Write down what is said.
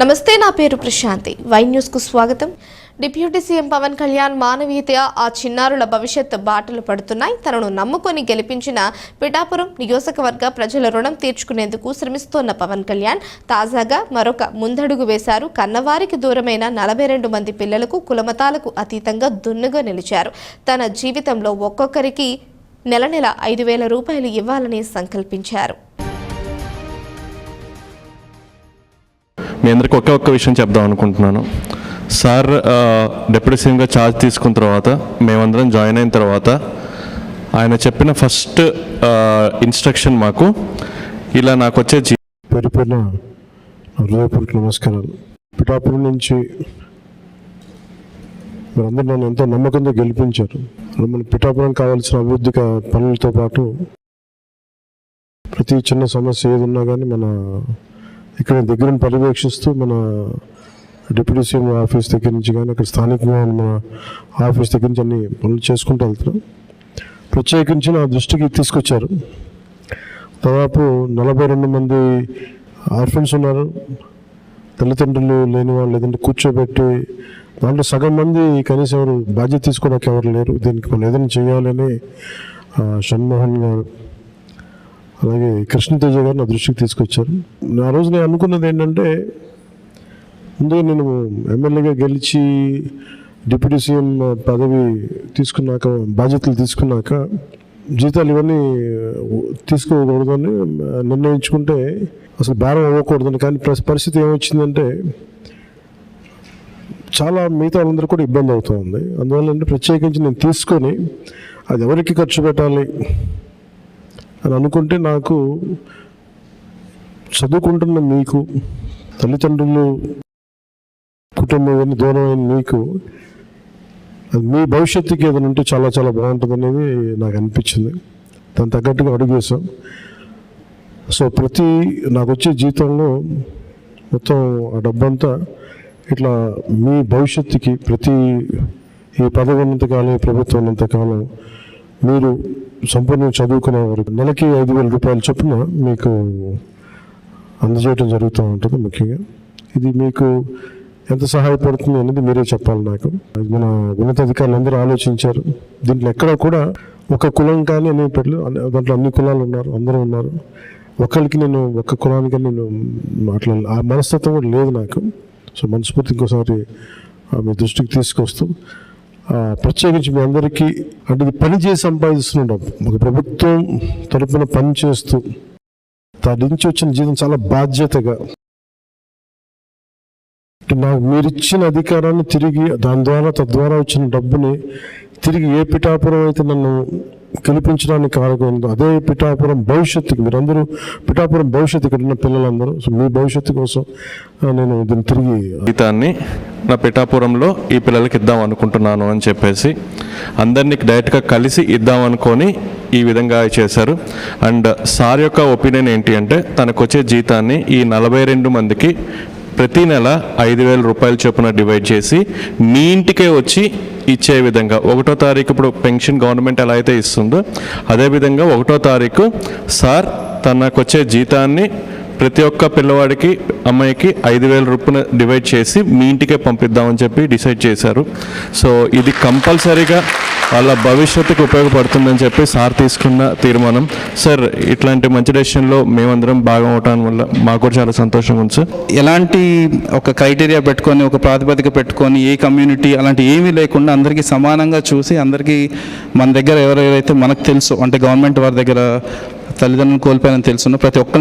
నమస్తే నా పేరు ప్రశాంతి. వై న్యూస్కు స్వాగతం. డిప్యూటీ సీఎం పవన్ కళ్యాణ్ మానవీయత ఆ చిన్నారుల భవిష్యత్ బాటలు పడుతున్నాయి. తనను నమ్ముకొని గెలిపించిన పిఠాపురం నియోజకవర్గ ప్రజల రుణం తీర్చుకునేందుకు శ్రమిస్తోన్న పవన్ కళ్యాణ్ తాజాగా మరొక ముందడుగు వేశారు. కన్నవారికి దూరమైన నలభై రెండు మంది పిల్లలకు కులమతాలకు అతీతంగా దున్నుగా నిలిచారు. తన జీవితంలో ఒక్కొక్కరికి నెల నెల ఐదు వేల రూపాయలు ఇవ్వాలని సంకల్పించారు. మీ అందరికి ఒకే ఒక్క విషయం చెప్దాం అనుకుంటున్నాను. సార్ డిప్యూటీ సీఎంగా ఛార్జ్ తీసుకున్న తర్వాత మేమందరం జాయిన్ అయిన తర్వాత ఆయన చెప్పిన ఫస్ట్ ఇన్స్ట్రక్షన్ మాకు ఇలా నాకు వచ్చే జీ హృదయపూర్వక నమస్కారాలు. పిఠాపురం నుంచి మీరందరూ నన్ను ఎంతో నమ్మకంతో గెలిపించారు. మన పిఠాపురం కావాల్సిన అభివృద్ధి పనులతో పాటు ప్రతి చిన్న సమస్య ఏది ఉన్నా కానీ మన ఇక్కడ దగ్గర పర్యవేక్షిస్తూ మన డిప్యూటీ సీఎం ఆఫీస్ దగ్గర నుంచి కానీ అక్కడ స్థానికంగా ఉన్న మన ఆఫీస్ దగ్గర నుంచి అన్ని పనులు చేసుకుంటూ వెళ్తున్నాం. ప్రత్యేకించి నా దృష్టికి తీసుకొచ్చారు. దాదాపు నలభై రెండు మంది ఆర్ఫన్స్ ఉన్నారు. తల్లిదండ్రులు లేని వాళ్ళు లేదంటే కూర్చోబెట్టి దాంట్లో సగం మంది కనీసం ఎవరు బాధ్యత తీసుకోవడానికి ఎవరు లేరు. దీనికి మనం ఏదైనా చేయాలని షణ్మోహన్ గారు అలాగే కృష్ణతేజ గారు నా దృష్టికి తీసుకొచ్చారు. ఆ రోజు నేను అనుకున్నది ఏంటంటే ముందుగా నేను ఎమ్మెల్యేగా గెలిచి డిప్యూటీ సీఎం పదవి తీసుకున్నాక బాధ్యతలు తీసుకున్నాక జీతాలు ఇవన్నీ తీసుకోకూడదని నిర్ణయించుకుంటే అసలు భారం అవ్వకూడదని. కానీ పరిస్థితి ఏమొచ్చిందంటే చాలా మిగతా వాళ్ళందరూ కూడా ఇబ్బంది అవుతుంది అందువల్ల అంటే ప్రత్యేకించి నేను తీసుకొని అది ఎవరికి ఖర్చు పెట్టాలి అని అనుకుంటే నాకు చదువుకుంటున్న మీకు తల్లిదండ్రులు కుటుంబం దూరమైన మీకు అది మీ భవిష్యత్తుకి ఏదైనా ఉంటే చాలా చాలా బాగుంటుంది అనేది నాకు అనిపించింది. దాని తగ్గట్టుగా అడుగు సో ప్రతి నాకు వచ్చే జీతంలో మొత్తం ఆ డబ్బంతా ఇట్లా మీ భవిష్యత్తుకి ప్రతి ఈ పదవి ఉన్నంతకాలం ఈ ప్రభుత్వం ఉన్నంతకాలం మీరు సంపూర్ణంగా చదువుకునే వరకు నెలకి ఐదు వేల రూపాయల చొప్పున మీకు అందజేయడం జరుగుతూ ఉంటుంది ముఖ్యంగా. ఇది మీకు ఎంత సహాయపడుతుంది అనేది మీరే చెప్పాలి నాకు. అది మన ఉన్నతాధికారులు అందరూ ఆలోచించారు. దీంట్లో ఎక్కడ కూడా ఒక కులం కానీ అనే పెట్టలు దాంట్లో అన్ని కులాలు ఉన్నారు అందరూ ఉన్నారు. ఒకరికి నేను ఒక కులానికి నేను అట్లా ఆ మనస్తత్వం కూడా లేదు నాకు. సో మనస్ఫూర్తి ఇంకోసారి ఆ, మీ దృష్టికి తీసుకొస్తూ ప్రత్యేకించి మీ అందరికీ అంటే ఇది పని చేసి సంపాదిస్తున్న డబ్బు ఒక ప్రభుత్వం తరపున పని చేస్తూ దాని నుంచి వచ్చిన జీతం చాలా బాధ్యతగా. నాకు మీరు ఇచ్చిన అధికారాన్ని తిరిగి దాని ద్వారా తద్వారా వచ్చిన డబ్బుని తిరిగి ఏ పిఠాపురం అయితే నన్ను గెలిపించడానికి కారకుందో అదే పిఠాపురం భవిష్యత్తుకి మీరందరూ పిఠాపురం భవిష్యత్తు ఇక్కడ ఉన్న పిల్లలందరూ సో మీ భవిష్యత్తు కోసం నేను దీన్ని తిరిగి గీతాన్ని నా పిఠాపురంలో ఈ పిల్లలకి ఇద్దాం అనుకుంటున్నాను అని చెప్పేసి అందరినీ డైరెక్ట్గా కలిసి ఇద్దాం అనుకొని ఈ విధంగా చేశారు. అండ్ సార్ యొక్క ఒపీనియన్ ఏంటి అంటే తనకు వచ్చే జీతాన్ని ఈ నలభై రెండు మందికి ప్రతి నెల ఐదు వేల రూపాయల చొప్పున డివైడ్ చేసి మీ ఇంటికే వచ్చి ఇచ్చే విధంగా ఒకటో తారీఖు ఇప్పుడు పెన్షన్ గవర్నమెంట్ ఎలా అయితే ఇస్తుందో అదేవిధంగా ఒకటో తారీఖు సార్ తనకు వచ్చే జీతాన్ని ప్రతి ఒక్క పిల్లవాడికి అమ్మాయికి ఐదు వేల రూపాయలు డివైడ్ చేసి మీ ఇంటికే పంపిద్దామని చెప్పి డిసైడ్ చేశారు. సో ఇది కంపల్సరీగా వాళ్ళ భవిష్యత్తుకు ఉపయోగపడుతుందని చెప్పి సార్ తీసుకున్న తీర్మానం. సార్ ఇట్లాంటి మంచి డెసిషన్లో మేమందరం భాగం అవటం వల్ల మాకు కూడా చాలా సంతోషంగా ఉంది సార్. ఎలాంటి ఒక క్రైటీరియా పెట్టుకొని ఒక ప్రాతిపదిక పెట్టుకొని ఏ కమ్యూనిటీ అలాంటి ఏమీ లేకుండా అందరికీ సమానంగా చూసి అందరికీ మన దగ్గర ఎవరెవరైతే మనకు తెలుసు అంటే గవర్నమెంట్ వారి దగ్గర తల్లిదండ్రులు కోల్పోయారని తెలుసున్న ప్రతి ఒక్క